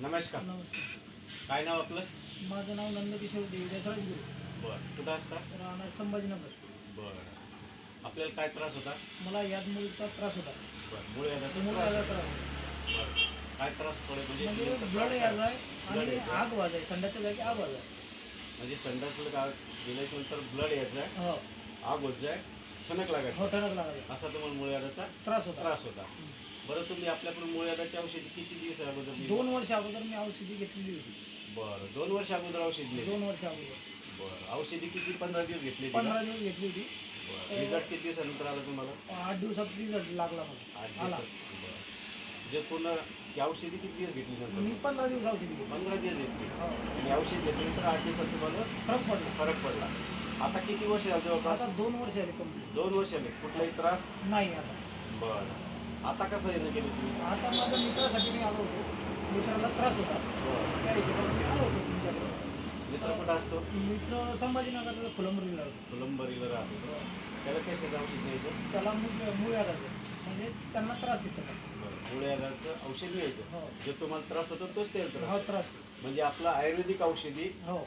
नमस्कार. नमस्कार. काय नाव आपलं? माझं नाव नंदकिशोर देवदास राजगुरू. बरं. कुठं असता? राहणार संभाजीनगर. बरं. आपल्याला काय त्रास होता? मला यादमुळीचा त्रास होता. बरं. मुळे याचा त्रास याचा होता. त्रास बरं. काय त्रास पडे म्हणजे म्हणजे ब्लड यायचा काय? आहे Blood आणि यायचं. आग वाजाय संडाच्या जागी आग वाजाय म्हणजे संडासला का गेल्याच्यानंतर ब्लड यायचं. हो. आग होत जाय. खनक लागायचं. हो ठणक लागायचा. असा तुम्हाला मुळे याचा त्रास होता. त्रास होता. बरं तुम्ही आपल्याकडून मुळे यादाची औषधी किती दिवस अगोदर दिली? दोन वर्ष अगोदर मी औषधी घेतलेली होती. बरं दोन वर्ष अगोदर औषध दिली. दोन वर्ष अगोदर. बरं औषधी किती पंधरा दिवस घेतली होती का? पंधरा दिवस घेतली होती. बरं रिझल्ट किती दिवसानंतर आला तुम्हाला? आठ दिवसात रिझल्ट लागला मला. आठ आला. दिवसात बरं. जे पूर्ण ती औषधी किती दिवस घेतली मी नंतर पंधरा दिवस औषधी घेतली. पंधरा दिवस घेतली. हो. आणि औषध घेतल्यानंतर आठ दिवसात तुम्हाला फरक पडला. फरक पडला. आता किती वर्ष झालं आता जवळपास दोन वर्ष आले कंप्लीट दोन वर्ष आले कुठलाही त्रास? नाही आता. बरं. आता कसं येणं केलं तुम्ही आता माझ्या मित्रासाठी मी आलो होतो. मित्राला त्रास होता. बरं. त्या हिशोबाने मी आलो होतो तुमच्याकडे. मित्र कुठं असतो? मित्र संभाजीनगरला फुलंबरीला होतो फुलंबरीला राहतो. त्याला कशाचं औषध द्यायचं त्याला मूळ मूळ आजारचं म्हणजे त्यांना त्रास येतो. आजारचं औषध घ्यायचं. हो. जे तुम्हाला त्रास होतो तोच त्याला हो त्रास त्रास म्हणजे आपलं आयुर्वेदिक औषधी हो.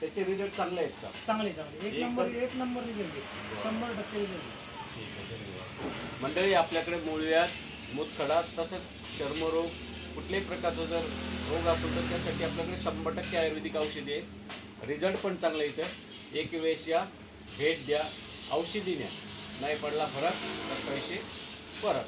त्याचे रिझल्ट चांगले आहेत का? चांगले चांगले. एक एक नंबर एक नंबर रिझल्ट शंभर टक्के रिझल्ट मंडळी आपल्याकडे मुळव्यात मुतखडा तसंच चर्मरोग कुठल्याही प्रकारचा जर रोग असेल तर त्यासाठी आपल्याकडे शंभर टक्के आयुर्वेदिक औषधी आहेत रिझल्ट पण चांगलं इथं. एक वेळेस या भेट द्या औषधी न्या नाही पडला फरक तर पैसे परत.